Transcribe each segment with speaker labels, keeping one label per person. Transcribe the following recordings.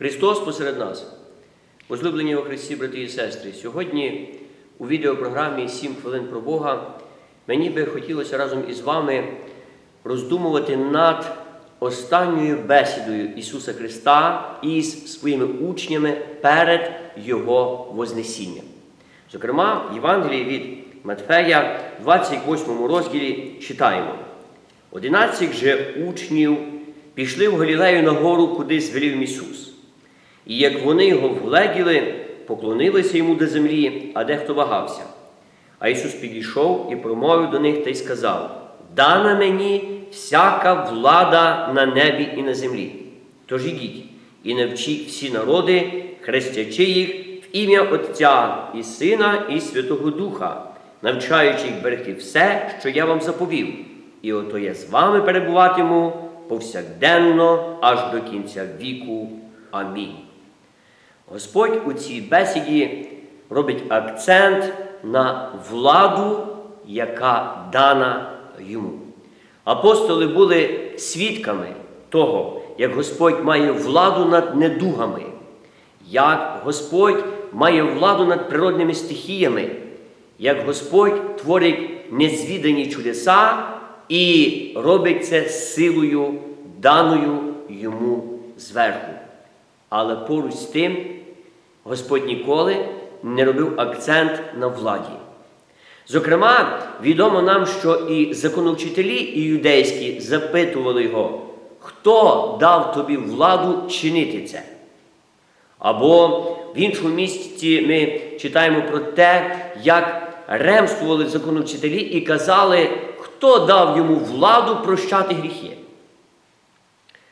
Speaker 1: Христос посеред нас. Возлюблені у Христі, брати і сестри, сьогодні у відеопрограмі «7 хвилин про Бога мені би хотілося разом із вами роздумувати над останньою бесідою Ісуса Христа із своїми учнями перед Його Вознесінням. Зокрема, в Євангелії від Матфея, 28 розділі читаємо. Одинадцять же учнів пішли в Галілею на гору, куди звелів Ісус. І як вони його вгледіли, поклонилися йому до землі, а дехто вагався. А Ісус підійшов і промовив до них та й сказав: Дана мені всяка влада на небі і на землі. Тож ідіть і навчіть всі народи, хрестячи їх в ім'я Отця і Сина, і Святого Духа, навчаючи їх берегти все, що я вам заповів. І ото я з вами перебуватиму повсякденно аж до кінця віку. Амінь. Господь у цій бесіді робить акцент на владу, яка дана йому. Апостоли були свідками того, як Господь має владу над недугами, як Господь має владу над природними стихіями, як Господь творить незвідані чудеса і робить це силою, даною йому зверху. Але поруч з тим Господь ніколи не робив акцент на владі. Зокрема, відомо нам, що і законовчителі, і юдейські запитували його, хто дав тобі владу чинити це? Або в іншому місці ми читаємо про те, як ремствували законовчителі і казали, хто дав йому владу прощати гріхи.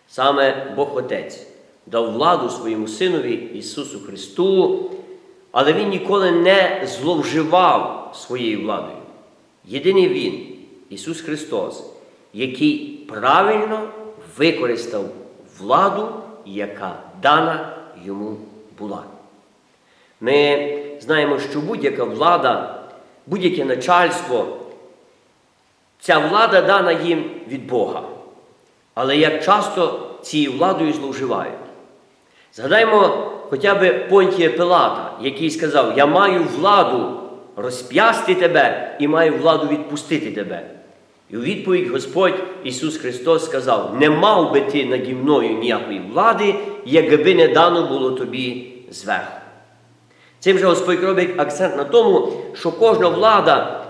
Speaker 1: Саме Бог Отець дав владу своєму Синові Ісусу Христу, але Він ніколи не зловживав своєю владою. Єдиний Він, Ісус Христос, який правильно використав владу, яка дана йому була. Ми знаємо, що будь-яка влада, будь-яке начальство, ця влада дана їм від Бога. Але як часто цією владою зловживають. Згадаймо хоча б Понтія Пилата, який сказав: Я маю владу розп'ясти тебе і маю владу відпустити тебе. І у відповідь Господь Ісус Христос сказав: Не мав би ти наді мною ніякої влади, якби не дано було тобі зверху. Цим же Господь робить акцент на тому, що кожна влада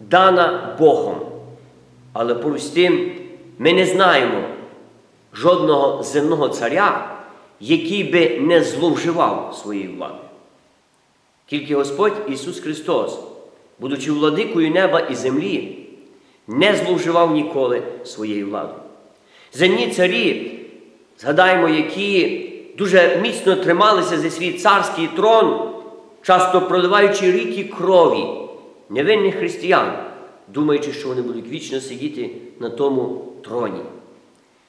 Speaker 1: дана Богом. Але поруч з тим ми не знаємо жодного земного царя, який би не зловживав своєю владою. Тільки Господь Ісус Христос, будучи владикою неба і землі, не зловживав ніколи своєю владою. Земні царі, згадаємо, які дуже міцно трималися за свій царський трон, часто проливаючи ріки крові невинних християн, думаючи, що вони будуть вічно сидіти на тому троні.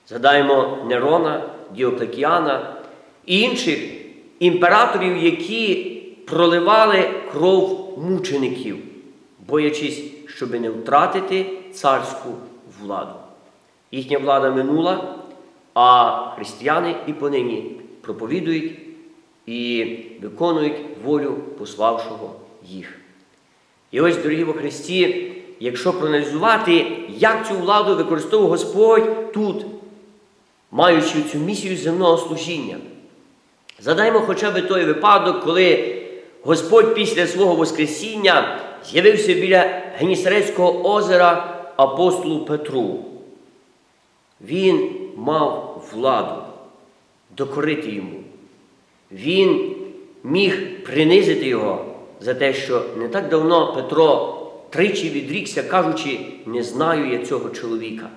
Speaker 1: Згадаємо Нерона, Діоклетіана інших імператорів, які проливали кров мучеників, боячись, щоб не втратити царську владу. Їхня влада минула, а християни і понині проповідують і виконують волю пославшого їх. І ось, дорогі во Христі, якщо проаналізувати, як цю владу використовував Господь тут, маючи цю місію земного служіння, задаймо хоча б той випадок, коли Господь після свого Воскресіння з'явився біля Генісарецького озера апостолу Петру. Він мав владу докорити йому. Він міг принизити його за те, що не так давно Петро тричі відрікся, кажучи, не знаю я цього чоловіка.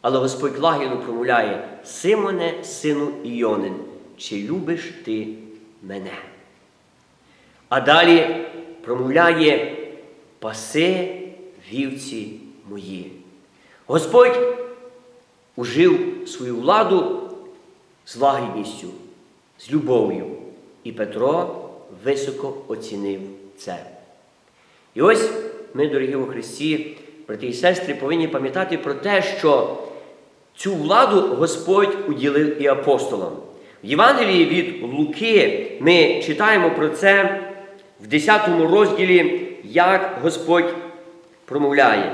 Speaker 1: Але Господь лагідно промовляє, Симоне, сину Іонин, чи любиш ти мене? А далі промовляє паси вівці мої. Господь ужив свою владу з лагідністю, з любов'ю. І Петро високо оцінив це. І ось ми, дорогі у Христі, брати і сестри, повинні пам'ятати про те, що цю владу Господь уділив і апостолам. В Євангелії від Луки ми читаємо про це в 10 розділі, як Господь промовляє,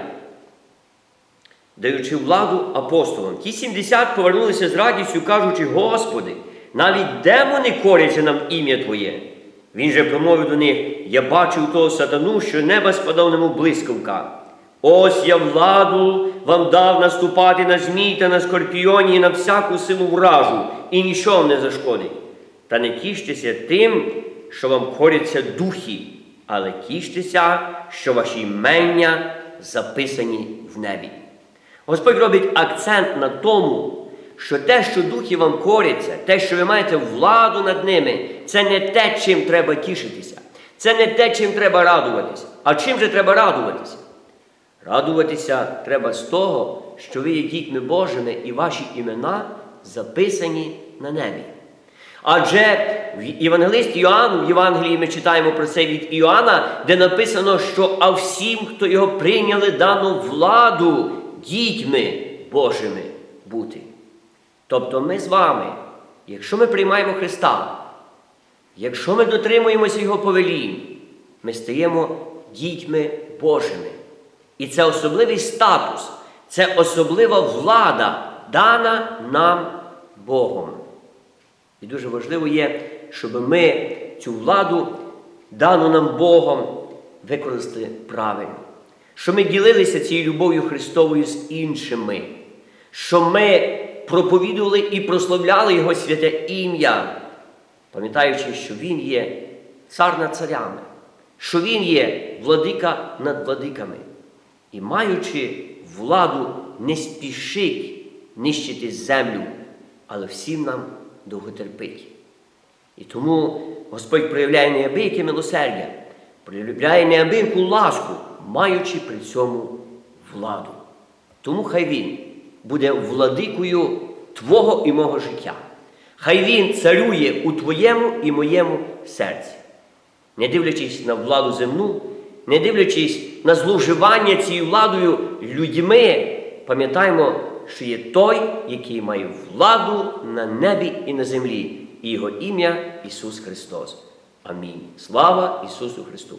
Speaker 1: даючи владу апостолам. Ті 70 повернулися з радістю, кажучи, Господи, навіть демони коряться нам ім'я Твоє. Він же промовив до них: Я бачив того сатану, що неба спадав немов блискавка. Ось я владу вам дав наступати на змій та на скорпіоні і на всяку силу вражу, і нічого не зашкодить. Та не тіштеся тим, що вам коряться духи, але тіштеся, що ваші імення записані в небі. Господь робить акцент на тому, що те, що духи вам коряться, те, що ви маєте владу над ними, це не те, чим треба тішитися. Це не те, чим треба радуватися. А чим же треба радуватися? Радуватися треба з того, що ви є дітьми Божими і ваші імена записані на небі. Адже в Євангелисті Іоанну, в Євангелії ми читаємо про це від Іоанна, де написано, що а всім, хто його прийняли, дано владу дітьми Божими бути. Тобто ми з вами, якщо ми приймаємо Христа, якщо ми дотримуємося Його повелінь, ми стаємо дітьми Божими. І це особливий статус, це особлива влада, дана нам Богом. І дуже важливо є, щоб ми цю владу, дану нам Богом, використали правильно. Щоб ми ділилися цією любов'ю Христовою з іншими, щоб ми проповідували і прославляли Його святе ім'я, пам'ятаючи, що Він є цар над царями, що Він є владика над владиками. І маючи владу, не спішить нищити землю, але всім нам довготерпить. І тому Господь проявляє неабияке милосердя, проявляє неабияку ласку, маючи при цьому владу. Тому хай Він буде владикою Твого і мого життя. Хай Він царює у Твоєму і моєму серці, не дивлячись на владу земну, не дивлячись на зловживання цією владою людьми, пам'ятаємо, що є той, який має владу на небі і на землі, і його ім'я Ісус Христос. Амінь. Слава Ісусу Христу!